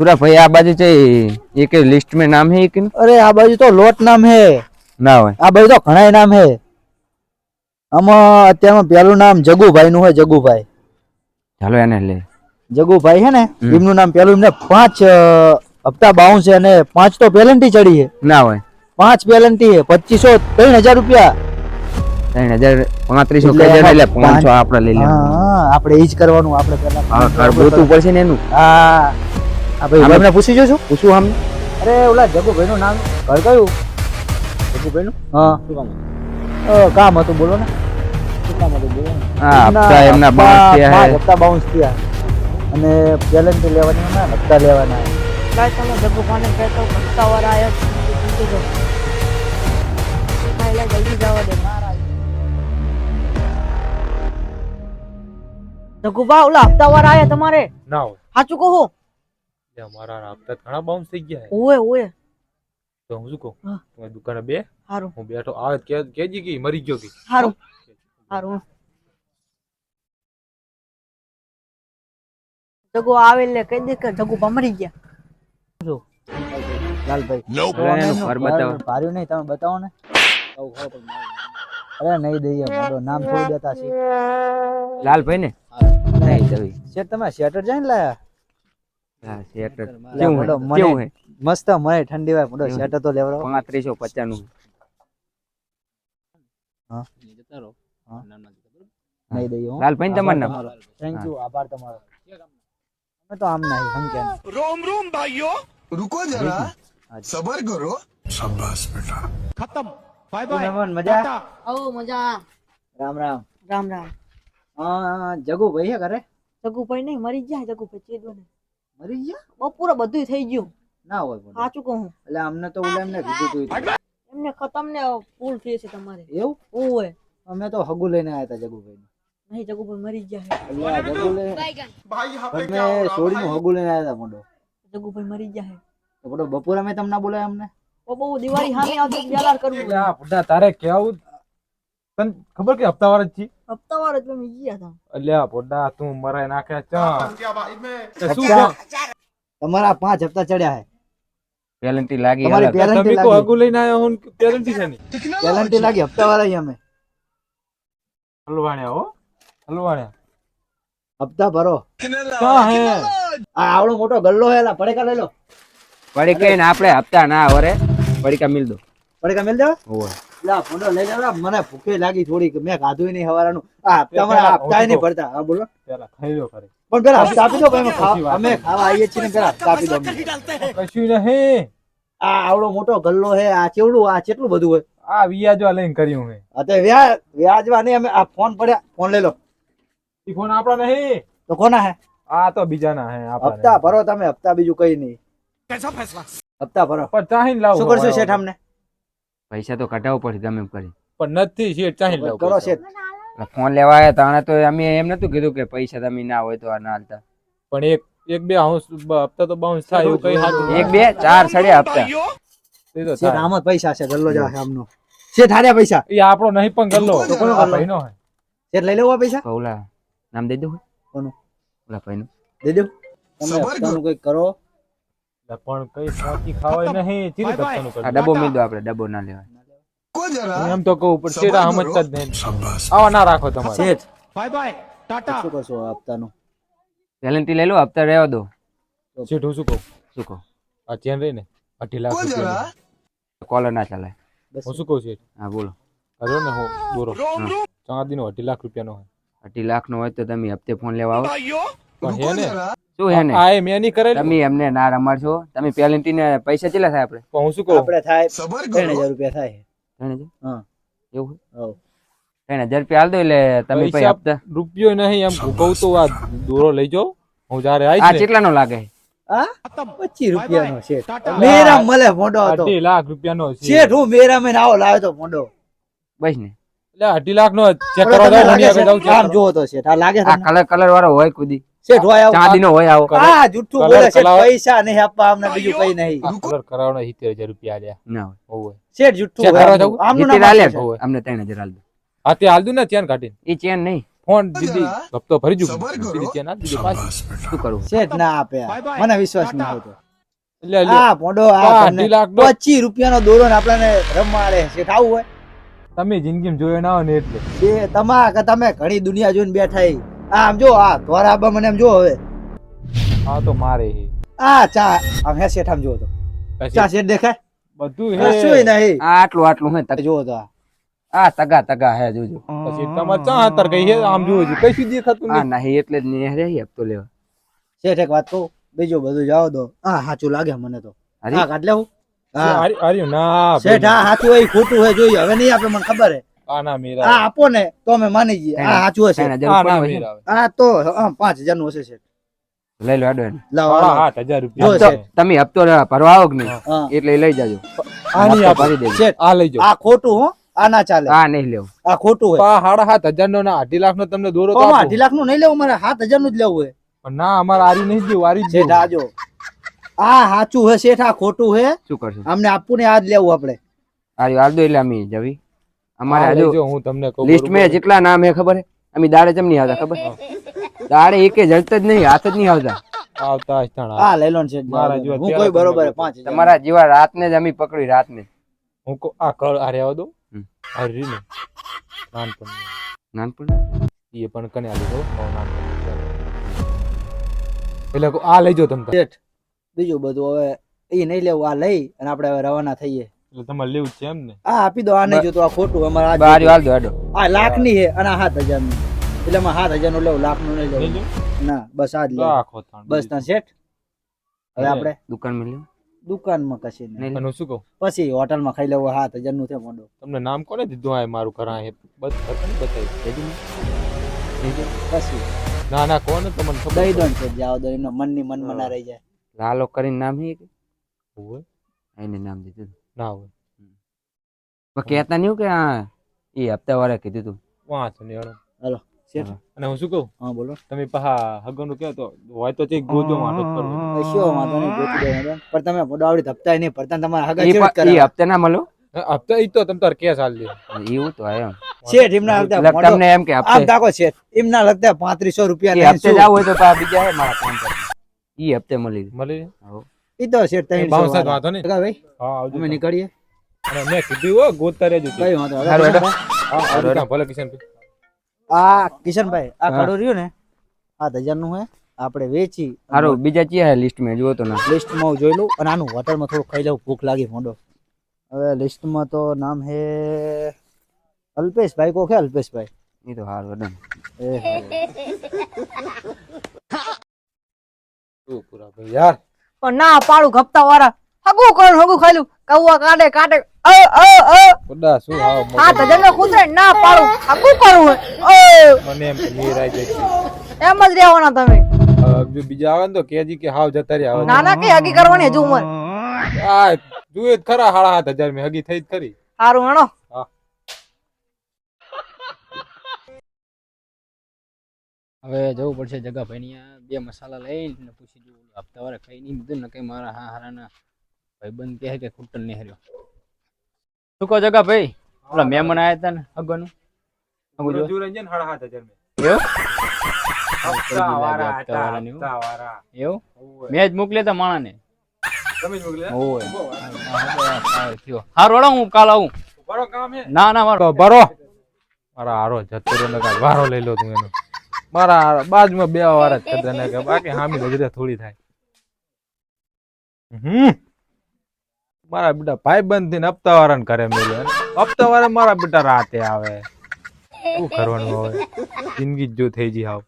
સુરાભાઈ આ બાજુ છે એક लिस्ट में नाम है एक અરે આ બાજુ તો લોટ નામ હે ના હોય આ બાજુ તો ઘણા નામ હે આમાં અત્યારમાં પેલું નામ જગુભાઈ નું હોય જગુભાઈ ચાલો એને લે જગુભાઈ હે ને હમ. એમનું નામ પેલું એમને પાંચ અ, હપ્તા બાઉન્સ છે અને પાંચ તો પેલન્ટી ચડી છે ના હોય પાંચ પેલન્ટી છે પચીસો ત્રણ હજાર રૂપિયા ત્રણ હજાર પાંત્રીસો એટલે કહી દે એટલે એમાં પાંચસો પાંચ- આપણે લઈ લેવાનું હા આપણે ઈ જ કરવાનું આપણે પેલા હા ઘર ગોતવું પડશે ને એનું હા આપણે એમને પૂછી જોજો. પૂછું આમ. અરે ઓલા જગુભાઈ નું નામ ઘર કયું? જગુભાઈ નું હા. શું કામ? કામ હતું બોલો ને. શું કામ હતું બોલો હા હપ્તા એમના બાઉન્સ થયા હે. હપ્તા બાઉન્સ થયા. અને પેલન્ટી લેવાની ના હપ્તા લેવાના. ગાય તમે કહેતો પત્તાવાર આયા પૂછી જલ્દી જવા દે. ઓલા હપ્તાવાર આયા તમારે? ના સાચું કહો? મારા હપ્તા ઘણા બાઉન્સ થઈ ગયા ઓએ ઓએ તો હું શું કહું? તમે દુકાને બે? હારું. હું બેઠો. આવે કે કેજી કે મરી ગયો કે હારું. હારું. જગો આવે એટલે કહી દે કે જગો મરી ગયા. લાલભાઈ એનું એનું ઘર બતાવો. ભાર્યું નહીં તમે બતાવો ને. અરે નહીં દઈએ મોટો નામ છોડી દેતા છે લાલભાઈ ને? નહીં જવી. શેઠ તમે શેટર જઈને લાયા? હા મસ્ત મને ઠંડી વાય મોડો સ્વેટર તો લેવરો 3550 નું હા. રુકો સબર કરો. ખતમ. મજા? મજા. રામ રામ. રામ રામ. હા જગુ ભાઈ હે ઘરે? જગુ ભાઈ નહીં મરી જાય જગુ ભાઈ બપોરે બધું થઈ ગયું. ના હોય સાચું કહું એટલે અમને તો ઓલા એમને કીધું હતું એમને તમને ફૂલ ફ્રી છે તમારે. એવું? ઓય અમે તો હગુ લઈને આવ્યા હતા જગુભાઈ નહીં જગુભાઈ મરી ગયા એટલે જગુલે ભાઈ છોડીને હગુ લઈને આવ્યા હતા મોડો. જગુભાઈ મરી ગયા તો બપોરે અમે તમને બોલાય અમને? બહુ દિવાળી સામે આવતી બેલાર કરવું તારે કેવું તને ખબર કે હપ્તાવાર જ છે હપ્તાવાર એટલે મેં ગયા હતા. અલ્યા પોડા તું મરાય નાખ્યા ચા. તમારા પાંચ હપ્તા ચડ્યા હે. પેલેન્ટી લાગી તમારી પેલેન્ટી લાગી. આગુ લઈને આવ્યો હું પેલેન્ટી છે ની? પેલેન્ટી લાગી હપ્તાવાર આવી અમે. હલવાણ્યા હો. હલવાણ્યા. હપ્તા ભરો. ક્યાં હે. આ આવડો મોટો ગલ્લો હેલા પડેકા લેલો લો. પડેકા આપણે હપ્તા ના આવરે પડેકા મિલ દો. પડેકા મિલ દો ઓય મને ભૂખે લાગી થોડી મેં ખાધું નહીં હવારાનું. આ તમારે આપતા નહીં ભરતા. હા બોલો. પણ પેલા હપ્તા આપી દો અમે ખાવા આવીએ છીએ ને પેલા હપ્તા આપી દો કશું નહીં. આ આવડો મોટો ગલ્લો હે આ ચેવડું આ કેટલું બધું હોય? આ વ્યાજવા લઈને કર્યું હે અતે વ્યાજ વ્યાજવા નહીં અમે આ ફોન પડ્યા. ફોન લઈ લો. ઈ ફોન આપણા નહીં. તો કોના હે? આ તો બીજા ના હે આપણા હપ્તા ભરો તમે હપ્તા બીજું કઈ નહીં. કેસા ફેસલા હપ્તા ભરો. પણ તાહીન લાવો શું કરશો શેઠ અમને પૈસા તો કઢાવવું પડશે ગમે કરી. પણ નથી શેઠ ચાહી લાવ કરો શેઠ ફોન લેવા આવ્યા તાણે તો અમે એમ નતું કીધું કે પૈસા તમે ના હોય તો આ ના હાલતા. પણ એક એક બે હાઉસ હપ્તા તો બાઉન્સ થાય એવું કઈ હાથ એક બે ચાર સડે હપ્તા. એ તો શેઠ આમ પૈસા છે ગલ્લો જા આમનો. શેઠ હારે પૈસા? એ આપણો નહીં પણ ગલ્લો તો કોનો ભાઈનો હોય. શેઠ લઈ લેવો પૈસા? ઓલા નામ દે દો કોનો? ઓલા ભાઈનો. દે દો તમે હપ્તાનું કઈ કરો. પણ કઈ પહોંચી ખવાય નહીં ચીરી તપતાનું આ ડબ્બો મીંદો આપણે ડબ્બો ના લેવાય. કો જરા એમ તો કહું પણ ચીરા સમજતા જ નહીં આવા ના રાખો તમારે. સેજ બાય બાય ટાટા. શું કરશો હપ્તાનું? વેલેન્ટી લઈ લો હપ્તા રહેવા દો. સીટ હું શું કહું? શું કહું? આ ચેન રહી ને અઢી લાખ રૂપિયા કોલર ના ચાલે. હું શું કહું શેઠ? હા બોલો. કરો ને હું બોરો ચાંદી નો અઢી લાખ રૂપિયાનો હોય. અઢી લાખ નો હોય તો તમે હપ્તે ફોન લેવા આવો. પણ હે ને કેટલા થાય લાગે? અઢી લાખ રૂપિયા નો છે હું મેરા તો મોડો. બસ ને. એટલે અઢી લાખ ચેક કરવા જોવો તો કલર કલર વાળો હોય કુદી. શેઠ હોય આવો. ચાંદી નો હોય આવો. આ જુઠ્ઠું બોલે શેઠ પૈસા નહીં આપવા અમને બીજું કઈ નહીં. કલર કરાવવાનો સિત્તેર હજાર રૂપિયા આલ્યા. ના હોય. શેઠ જુઠ્ઠું? આમનું. અમને ત્રણ હજાર હાલ દો. હા તે હાલ દઉં ને ચેન કાઢીને. એ ચેન નહીં. ફોન દીધી હપ્તો ભરી જુ સબર કરો. દીધી ત્યાં પાછી. શું કરવું? શેઠ ના આપે મને વિશ્વાસ ના આવતો. એટલે લે, આ પોંડો આ નો રૂપિયાનો દોરો ને આપણને રમવાડે શેઠ આવું હોય? તમે જિંદગીમાં જોયો ના હોય ને એટલે. એ તમા તમે ઘણી દુનિયા જોઈને બેઠા આમ જો આ ધોરા આબા મને આમ જો હવે. આ તો મારે હે. આ ચા આમ હે શેઠ આમ જો તો. ચા શેઠ દેખાય? બધું હે. નહીં આ આટલું આટલું હે તગ- જો તો આ. આ તગા તગા હે જોજો. પછી તમારે ચા અંતર કઈ હે? આમ જોજો કઈ સુધી દેખાતું આ નહીં નહીં એટલે જ નહીં રે તો લેવા. શેઠ એક વાત કહું. બીજું બધું જાવ દો હા સાચું લાગે મને તો. અરે હા કાઢ લેવું? હા. હારી, ના શેઠ હા સાચું હોય ખોટું હોય જોઈએ. હવે નહીં આપે મને ખબર હે. આ ના આ આપો ને તો અમે માની જઈએ. આ સાચું હશે. આ. મેરા તો પાંચ હજારનું હશે શેઠ લઈ લો આડો એને. લાવો આઠ હજાર રૂપિયા. તમે હપ્તો ભરવા આવો કે નહીં? એટલે લઈ જાજો. આની હપ્તો ભરી દેજો. આ લઈ જાઓ. આ ખોટું હો. આ ના ચાલે. આ નહીં લેવું. આ ખોટું હોય. સાડા સાત હજાર નો ના અઢી લાખ નો તમને દોરો તો અઢી લાખનું નહીં લેવું મારે સાત હજારનું જ લેવું હોય. પણ ના અમારે આરી નહીં જેવું આરી જ શેઠ આ સાચું હે શેઠ આ ખોટું હે. શું કરશું? અમને આપવું ને આ જ લેવું આપણે. આરી હાલ દો એટલે અમે જવી. અમારે આ હજુ હું તમને કહું લિસ્ટ બરોબર. જેટલા નામ હે ખબર હે? અમે દાડે જમ નહીં આવતા ખબર? દાડે એકે જડતા જ નહીં હાથ જ નહીં આવતા. આવતા તાણા. આ લઈ લો છે મારા મારા હું કોઈ બરોબર હે, તમને પાંચ હજાર. તમારા જેવા રાત ને જ અમે પકડી રાત ને હું કહું, આ કળ આ રહેવા દો. હમ. ને નાનપણ નાનપણ? એ પણ કને આલી દો. બહુ નાનપણની એટલે આ લઈ જાઓ તમે બીજું બધું હવે એ નહીં લેવું આ લઈ અને આપણે હવે રવાના થઈએ. એટલે તમારે લેવું છે એમ ને? આ આપી દો આ નહીં જોતું આ ખોટું અમારે આ બાર જોઈતું. દો આડો આ લાખની હે અને આ સાત હજારની એટલે માં સાતનું લઉં લાખનું નહીં લઈ ના બસ આ જ લેવું. રાખો બસ ત્યાં શેઠ. હવે આપણે દુકાન દુકાનમાં કશી નહીં. શું કહું? પછી હોટલમાં ખાઈ લેવું સાત હજારનું છે મોડો. તમને નામ કોને દીધું આ મારું ઘર આ હે બસ બતાવી. પછી. ના ના કોને તમને ખબર દઈ દો ને શેઠ જાઓ દો. એમનો મનની મન મના રહી જાય. લાલો કરીને નામ હે કે? હોય એને નામ દીધું. પણ કહેતા નહીં કે આ એ હપ્તા વાળા કીધું તું. વાંચો નહીં. હાલો. શેઠ? અને હું શું કહું? હા બોલો. તમે પહા હગનું કહો તો હોય તો તે ગોતો માટો કરો શું વાંધો નહીં ગોતો દે પણ તમે મોઢું આવડી ધપતા નહીં પડતા તમારે હગા એ ચેવી એ હપ્તા ના મળો હપ્તા ઈ તો તમ તાર કે હાલ દે. એવું તો એમ. શેઠ એમના હપ્તા એટલે તમને એમ કે હપ્તે તાકો શેઠ એમના લગતા પાંત્રીસો રૂપિયા એ લઈને હપ્તે જાવ હોય તો બીજા હે મારા કામ પર ઈ હપ્તે મળી મળી મળી ઈ તો શેઠ ત્રણસો બાઉન્સર વાળા. વાંધો નહીં. ભાઈ. હા આવજો અમે નીકળીએ. અને મેં કીધું હો ગોતરે જ કઈ વાંધો હવે હા ભલે કિશનભાઈ. આ કિશનભાઈ આ કડો રહ્યો ને આ હજારનું હે આપણે વેચી હારો બીજા ચિયા લિસ્ટમાં જુઓ તો ના લિસ્ટમાં હું જોઈ લઉં અને આનું હોટલમાં થોડું ખાઈ લઉં ભૂખ લાગી મોડો. હવે લિસ્ટમાં તો નામ હે અલ્પેશભાઈ કો કે અલ્પેશભાઈ? એ તો હારું વડન એ. પૂરા ભાઈ યાર? પણ ના પાડું ઘપતા વાળા હગું કરું હગું ખાલું કૌવા કાઢે કાઢે. અ અ અ. બધા શું હાવ હાથ મગજ- હજાર કૂતરે ના પાડું. હગું કરું હોય. મને એમ નીર આઈ જાય એમ જ રહેવાના તમે. જો બીજા આવે ને તો કેજી કે હાવ જતા રહ્યા. ના ના કે હગી કરવાની હજુ ઉંમર? આ ખરા હાડા હાથ હજાર મેં હગી થઈ જ ખરી. સારું હેણો. હવે જવું પડશે જગા ભાઈ બે મસાલા લઈને પૂછી જોવું હપ્તા વાળા ખાઈ નહીં દીધું ને કઈ મારા હા હારાના ભાઈબંધ કહે કે ખૂટલ નહીં હર્યો શું કહો જગા ભાઈ ઓલા મહેમાન આયા હતા ને અગવાનું અગુ જો જોઈ રહીને હાડા હાથ હજાર મેં. એવું? હપ્તા વાળા હપ્તા હતા, વાળાની હપ્તા વાળા. એવું? હોવે. મેં જ મોકલ્યા માણાને. તમે જ મોકલ્યા? ઓય. હારું વાળો. હું કાલ આવું. બરો કામ હે? ના ના મારો. મારા હારો જતો વારો લઈ લો તું એનો. મારા બાજુમાં બે વાર જ કદરે ને કે બાકી હામી ગજરે થોડી થાય. હમ. મારા બેટા ભાઈ બંધ થઈને હપ્તા વાળાને ઘરે મેલ્યો હપ્તા વાળા મારા બેટા રાતે આવે. શું કરવાનું હવે? જિંદગી જો થઈ ગઈ હાવ.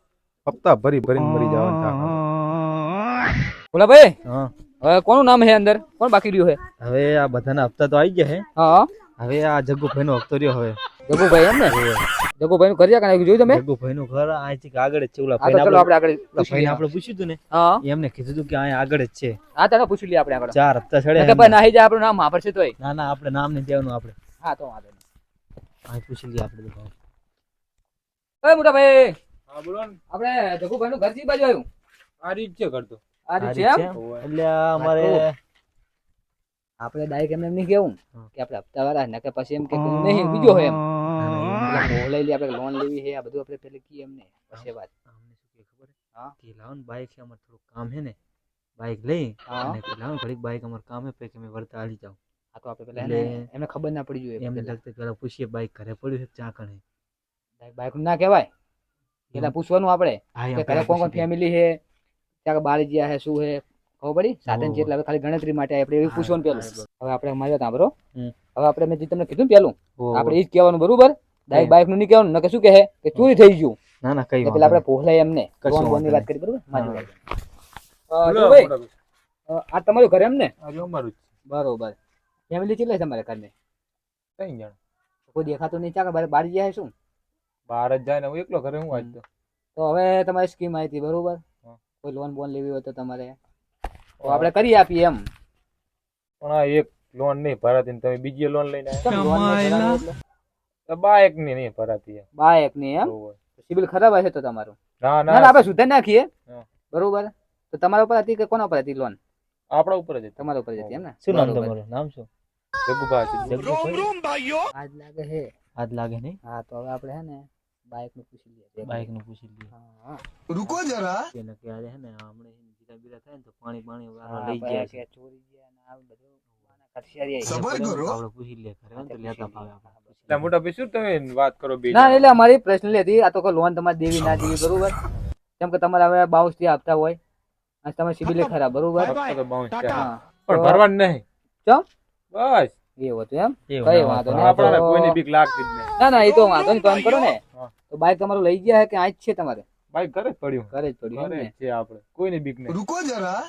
હપ્તા ભરી ભરીને મરી જવાનું બોલા ભાઈ હવે કોનું નામ હે અંદર? કોણ બાકી રહ્યું હે? હવે આ બધાના હપ્તા તો આવી ગયા હે. હા. હવે આ જગ્ગુભાઈ નો હપ્તો રહ્યો હવે. જગુભાઈ એમ ને જગુભાઈ નું કર્યા કાંઈ જોયું તમે? જગુભાઈ નું ઘર અહીંથી આગળ જ છે. ઓલા ભાઈ ચલો આપણે આગળ લઈએ. આપણે પૂછ્યું તું ને? હા. એમને કીધું તું કે અહીં આગળ જ છે. હા તને પૂછી લઈએ આપણે આગળ. ચાર હપ્તા ચડે કે ભાઈ નાહી જાય આપણું નામ વાપરશે તોય. ના ના આપણે નામ નહીં દેવાનું આપણે. હા તો વાંધો નહીં. અહીં પૂછી લઈએ આપણે તો ભાઈ. ઓય મોટા ભાઈ હા બોલો ને. આપણે જગુભાઈ નું ઘરથી બાજુ આવ્યું? આ રીત છે ઘર તો. આ રીત છે? એટલે અમારે આપણે ડાયરેક્ટ એમને એમ નહીં કેવું. કે આપણે હપ્તા વાળા ને કે પછી એમ કે નહીં બીજો હોય એમ. લઈ લે આપણે લોન લેવી છે આ બધું આપણે પેલે કીએ એમને પછી વાત. અમને શું કે ખબર હા. કે લાવો ને બાઈક છે અમારે થોડું કામ હે ને બાઈક લઈ અને કે લાવો ઘડીક બાઈક અમારે કામ હે પછી અમે વળતા હાલી જાવ આ તો આપણે પેલા એને- એમને ખબર ના પડી જોઈએ એમને. લાગતું પેલા પૂછીએ બાઈક ઘરે પડ્યું છે ચા કણે? બાઈક ના કહેવાય. પેલા પૂછવાનું આપણે કે ઘરે કોણ કોણ ફેમિલી છે ત્યાં બાર ગયા છે શું છે ખબર પડી? સાધન છે એટલે હવે ખાલી ગણતરી માટે આપણે એવું પૂછવાનું પેલું. હવે આપણે અમારે સાંભળો. હવે આપણે મેં જે તમને કીધું પેલું આપણે એ જ કહેવાનું બરોબર? ડાયરેક્ટ બાઇકનું નહીં કહેવાનું નકે શું કહે? કે ચોરી થઈ ગયું. ના ના કઈ એટલે આપણે નહીં. પોહલાય એમને કશો ફોનની વાત કરી બરોબર? મારી વાત. આ તમારું ઘર એમ ને અમારું બરોબર. ફેમિલી કેટલા છે તમારે ઘરને? કઈ જણ. કોઈ દેખાતું નહીં ચાલે? બાર બાર જાય શું? બહાર જ જાય ને હું એકલો ઘરે હું આજ તો. હવે તમારી સ્કીમ આવી હતી બરોબર? કોઈ લોન બોન લેવી હોય તો તમારે? તો આપણે કરી આપીએ એમ. પણ આ એક લોન નહીં ભરાતી તમે બીજી લોન લઈને બાયકની નહીં ભરાતી બાયકની એમ? સિબિલ ખરાબ હશે તો તમારું. ના ના આપણે સુધારી નાખીએ. બરોબર? તો તમારા ઉપર હતી કે કોના ઉપર હતી લોન આપણા ઉપર જ તમારા ઉપર જ હતી એમ ને? શું નામ તમારું? નામ શું? જગુભાઈ. જગુભાઈ? આજ લાગે હે. આજ લાગે નહીં? હા તો હવે આપણે હે ને બાઇકનું પૂછી લઈએ. બાઇકનું પૂછી લઈએ. હા રૂકો જરા. કે લગે આજે હે ને હમણે જીરા બીરા થાય ને તો પાણી પાણી વાળા લઈ જાય છે ચોરી ગયા ને આ બધું તમારે દેવી ના દેવી બરોબર? કેમ કે તમારે હવે બાઉન્સથી આપતા હોય. અને તમે સિબિલ ખરા બરોબર? પણ ભરવાનું નહીં. ચમ? બસ. એવું હતું એમ? કઈ વાંધો નહીં. આપણાને તો- બીક લાગતી જ નહીં. ના ના એ તો વાંધો નહીં તો એમ કરો ને. તો બાઈક તમારું લઈ ગયા છે કે આ જ છે તમારે? ભાઈ ઘરે જ પડ્યું. ઘરે જ પડ્યું ઘરે છે આપણે. કોઈને બીક નહીં. રૂકો જરા.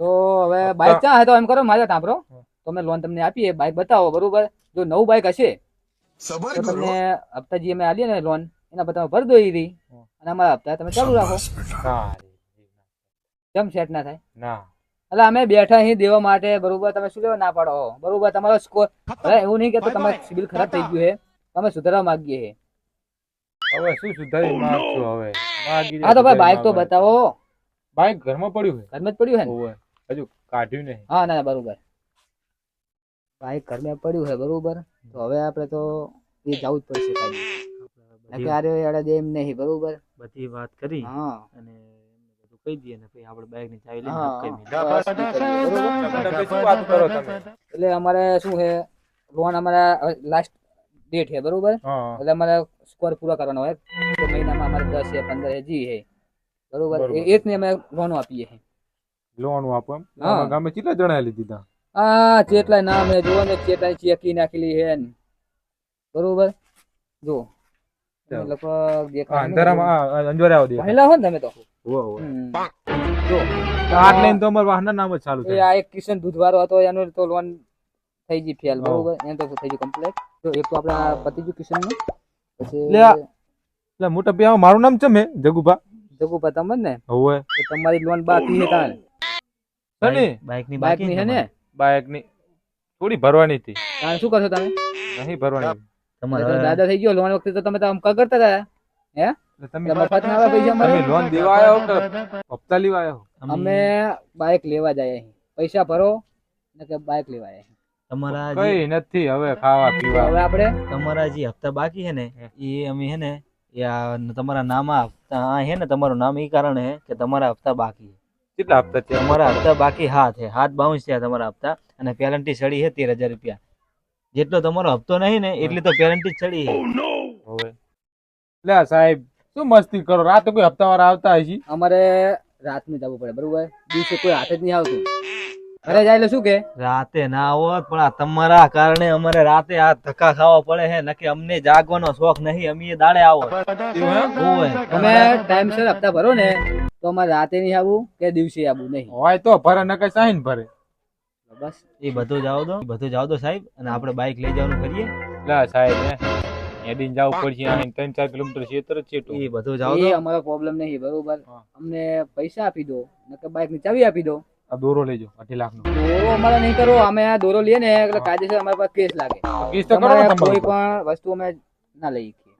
તો હવે બાઈક ચા હે તો એમ કરો મારે તાંભરો તો અમે લોન તમને આપીએ બાઈક બતાવો બરોબર? જો નવું બાઈક હશે સબર તમને હપ્તાજી અમે આલીએ ને લોન એના પર તમે ભર દો ઈ અને અમારા હપ્તા તમે ચાલુ રાખો. કેમ સેટ ના થાય? ના. એટલે અમે બેઠા અહીં દેવા માટે બરોબર? તમે શું ના પાડો? બરોબર તમારો સ્કોર એવું નહીં કે તમારે સિબિલ ખરાબ થઈ ગયું છે તમે સુધારવા માંગીએ છીએ હવે શું સુધારી માંગશો હવે? હા તો ભાઈ બાઈક તો બતાવો. બાઈક ઘરમાં પડ્યું છે? ઘરમાં જ પડ્યું છે ને? હજુ કાઢ્યું નહીં. હા ના ના બરોબર. બાઈક ઘરમાં પડ્યું છે બરોબર. તો હવે આપણે તો એ જવું જ પડશે કાઢી બધી અડે દે એમ નહીં બરોબર? બધી વાત કરી હા. અને કહી દઈએ ને આપણે બાઈકની ચાવી લઈને ભાઈ એટલે અમારે શું છે લોન અમારા લાસ્ટ ડેટ હે બરોબર? એટલે અમારે સ્કોર પૂરા કરવાનો હોય. તો મહિનામાં અમારે દસ હે પંદર હે જી હે બરોબર. એ જ ને અમે લોન આપીએ હે લોન આપો એમ? હા. ગામે કેટલા જણા લીધી તા? આ ચેટલા નામ હે જો ને ચેટલા ચેકી નાખેલી હે ને. બરોબર? જો તમે લગભગ દેખાય અંધારામાં અંજોરે આવો દે પહેલા હો ને તમે તો. ઓ ઓ જો લઈને તો અમાર વાહના નામ જ ચાલુ છે આ એક કિશન દૂધવારો હતો એનો તો લોન થઈ ગઈ ફેલ બરોબર? એને તો થઈ ગયું કમ્પ્લીટ તો એક તો આપણે પતિજી પતી કિશનનું. પછી એટલે મોટા ભાઈ મારું નામ છે મે જગુભા. જગુભા તમે ને? હોવે. તો તમારી લોન બાકી છે તાણ શની? બાઈકની બાઈકની છે ને? બાઇકની થોડી ભરવાની હતી. તાણ શું કરશો તમે નહીં ભરવાની. તમારા દાદા થઈ ગયો લોન વખતે તો તમે તો આમ કા કરતા હતા? હે? તમે મફત ના પૈસા મળે? લોન દેવા આવ્યા કે હપ્તા લેવા આવ્યા અમે બાઇક લેવા જાય અહીં પૈસા ભરો ને કે બાઇક લેવા જાય તમારા કઈ નથી હવે ખાવા પીવા. હવે આપણે તમારા જે હપ્તા બાકી છે ને એ અમે હે ને એ તમારા નામા હપ્તા આ હે ને તમારું નામ એ કારણ હે કે તમારા હપ્તા બાકી કેટલા હપ્તા છે તમારા હપ્તા બાકી હાથ છે હાથ બાઉન્સ છે તમારા હપ્તા અને પેનલ્ટી ચડી છે તેર હજાર રૂપિયા. જેટલો તમારો હપ્તો નહીં ને એટલી તો પેનલ્ટી ચડી છે. હવે. લે સાહેબ શું મસ્તી કરો? રાતે કોઈ હપ્તા વાળા આવતા હશે? અમારે રાતનું જવું પડે બરોબર? દિવસે કોઈ હાથ જ નહીં આવતું. ઘરે જાય શું કે? રાતે ના હોત પણ આ તમારા કારણે અમારે રાતે આ ધક્કા ખાવા પડે છે. નકે અમને જાગવાનો શોખ નહીં અમે દાડે આવો. તમે ટાઈમસર હપ્તા ભરો ને તો અમારે રાતે નહીં આવું કે દિવસે આવું નહીં? હોય તો ભરે નકે સાઈન ભરે. બસ. એ બધું જાવ દો બધું જાવ દો સાહેબ અને આપણે બાઇક લઈ જવાનું કરીએ. લે સાહેબ એ દિન જાવ પડશે અહીં ત્રણ ચાર કિલોમીટર છે તરત છે એ બધું જાવ એ દો. અમારો પ્રોબ્લેમ નહીં બરોબર. અમને પૈસા આપી દો નકે બાઇકની ચાવી આપી દો. આ દોરો લેજો અઢી લાખ નો દોરો અમારે નહીં કરો અમે આ દોરો લઈએ ને એટલે કાયદેસર અમારી પાસે કેસ લાગે. કેસ તો કરો કોઈ પણ વસ્તુ અમે ના લઈ શકીએ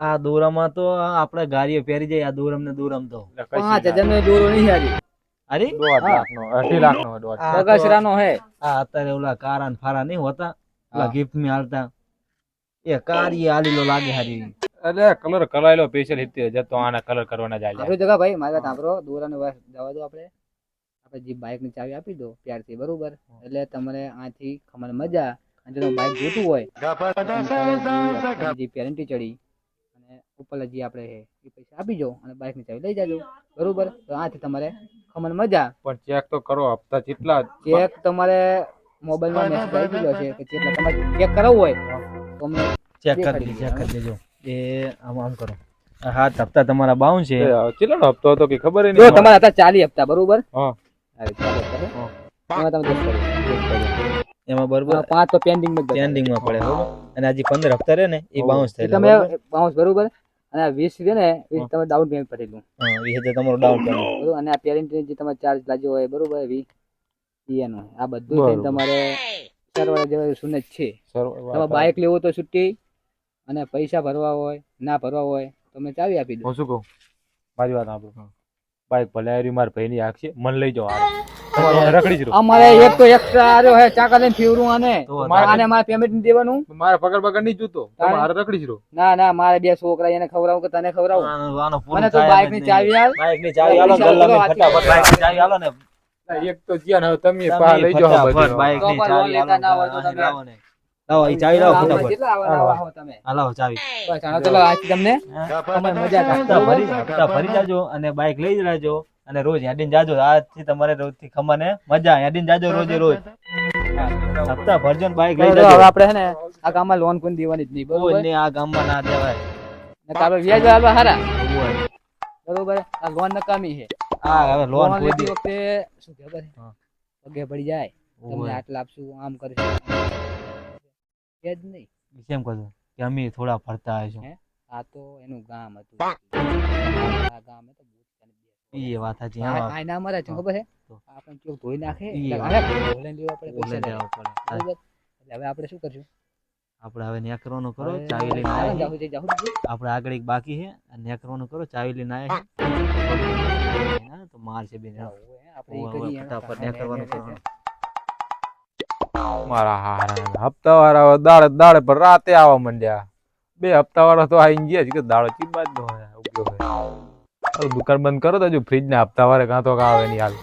આ દોરામાં તો આપણે ગાડીઓ પહેરી જાય આ દોરમ ને દોરમ તો. હા પાંચ ના. દોરો નહીં હારી અરે? દોઢ લાખ નો અઢી લાખ નો દોઢ બગસરા નો હે. આ અત્યારે ઓલા કારા ને ફારા નહીં હોતા ઓલા ગિફ્ટમાં હાલતા એ કારી આલીલો લાગે હારી. અરે કલર કરાયેલો સ્પેશિયલ સિત્તેર હજાર તો આના કલર કરવાના જાય આપણું જગા ભાઈ મારા તાપરો દોરાને જવા દો આપણે. આપણે જે બાઇકની ચાવી આપી દો પ્યારથી બરોબર? એટલે તમારે આથી ખમણ મજા અને જો બાઇક જોતું હોય જે પેરેન્ટી ચડી અને ઉપરલા જે આપણે એ પૈસા આપી જો અને બાઇકની ચાવી લઈ જાજો બરોબર? તો આથી તમારે ખમણ મજા. પણ ચેક તો કરો હપ્તા કેટલા ચેક તમારે મોબાઈલમાં મેસેજ આવી ગયો છે કે કેટલા તમારે ચેક કરાવવું હોય તો અમને ચેક કરી ચેક કરી દેજો. એ આમ આમ કરો. હા હપ્તા તમારા બાઉન્સ છે. કેટલાનો હપ્તો હતો કે ખબર નહીં. તમારા હતા ચાલી હપ્તા બરોબર? હા. હા. હા. એમાં બરોબર પાંચ તો પેન્ડિંગમાં પેન્ડિંગમાં પડે બરોબર? અને આજે જે પંદર હપ્તા રહે ને એ બાઉન્સ એ તમે? બાઉન્સ બરોબર? અને વીસ છે ને વીસ હા. તમે ડાઉન પેમેન્ટ ભરેલું. હા વીસ હજાર તમારો ડાઉન પેમેન્ટ અને આ પેરેન્ટ જે તમારે ચાર્જ લાગ્યો હોય બરોબર? વી ઈ એનો આ બધું. થઈને તમારે સરવાળા જેવા શૂન્ય જ છે. તમે બાઇક લેવો તો છૂટી અને પૈસા ભરવા હોય ના ભરવા હોય તો મેં ચાવી આપી દો હું શું કહું? મારી વાત સાંભળો. બાઈક ભલે હારી માર ભાઈની આંખ છે મન લઈ જાઓ. રખડી જ અમારે એક તો એક્સ્ટ્રા આવ્યો હે ચાકા લઈને ફેરવું આને. મારે- આને મારે પેમેન્ટ નહીં દેવાનું. મારે પગાર પગાર નહીં જોતો. મારે રખડી જ રહો. ના ના મારે બે છોકરા એને ખવડાવું કે તને ખવડાવું? મને તો જ ની ચાવી આલ બાઈકની ચાવી આલો ગલ્લા ફટાફટ બાઈકની ચાવી આલો ને. એક તો જ્યાં હવે તમે પા લઈ જાઓ બાઈકની ચાવી આલો લાવો ને. ચાવી લાવો ફટાફટ. કેટલા તમે. આ લાવો ચાવી. બસ હાલો ચલો આજથી તમને તમારે મજા થાય ભરી હપ્તા ભરી જાજો અને બાઇક લઈ જ જાજો અને રોજ હેડીને જાજો. આજથી તમારે રોજથી ખમાને મજા હેડીને જાજો રોજે રોજ. હપ્તા ભરજો ને બાઇક લઈ હવે જાજો. આપણે હે ને આ ગામમાં લોન કોઈ દેવાની જ નહીં બરોબર? ને આ ગામમાં ના દેવાય. ને તારો વ્યાજ આલવા હારા. બરોબર? આ લોન નકામી છે. હા હવે લોન કોઈ વખતે શું ખબર છે? પગે પડી જાય. તમને આટલા આપશું આમ કરીશું. વ્યાજ નહીં. કેમ કહો કે અમે થોડા ફરતા આવ્યા છું આ તો એનું ગામ હતું. આ ગામ એ તો બહુ જ એ વાત સાચી. હા. આ ના મરે છે ખબર છે? આપણે કેવું ધોઈ નાખે? એટલે. લેવા પડે પૈસા લેવા પડે. એટલે હવે આપણે શું કરશું? આપણે હવે ન્યા કરવાનું કરો ચાવી લઈને છે. આપણે આગળ એક બાકી છે. અને ન્યા કરવાનું કરો ચાવી લઈને આવી તો માર છે બેન. આપણે ફટાફટ ન્યા કરવાનું કરવાનું મારા હારા હપ્તા વાળા દાડે દાડે પર રાતે આવવા માંડ્યા. બે હપ્તા વાળા તો આઈ ગયા છે કે દાડો નો ઉગ્યો હોય. હવે દુકાન બંધ કરો તો હજુ ફ્રીજ ના હપ્તા વાળા કાં તો આવે નહીં હાલ.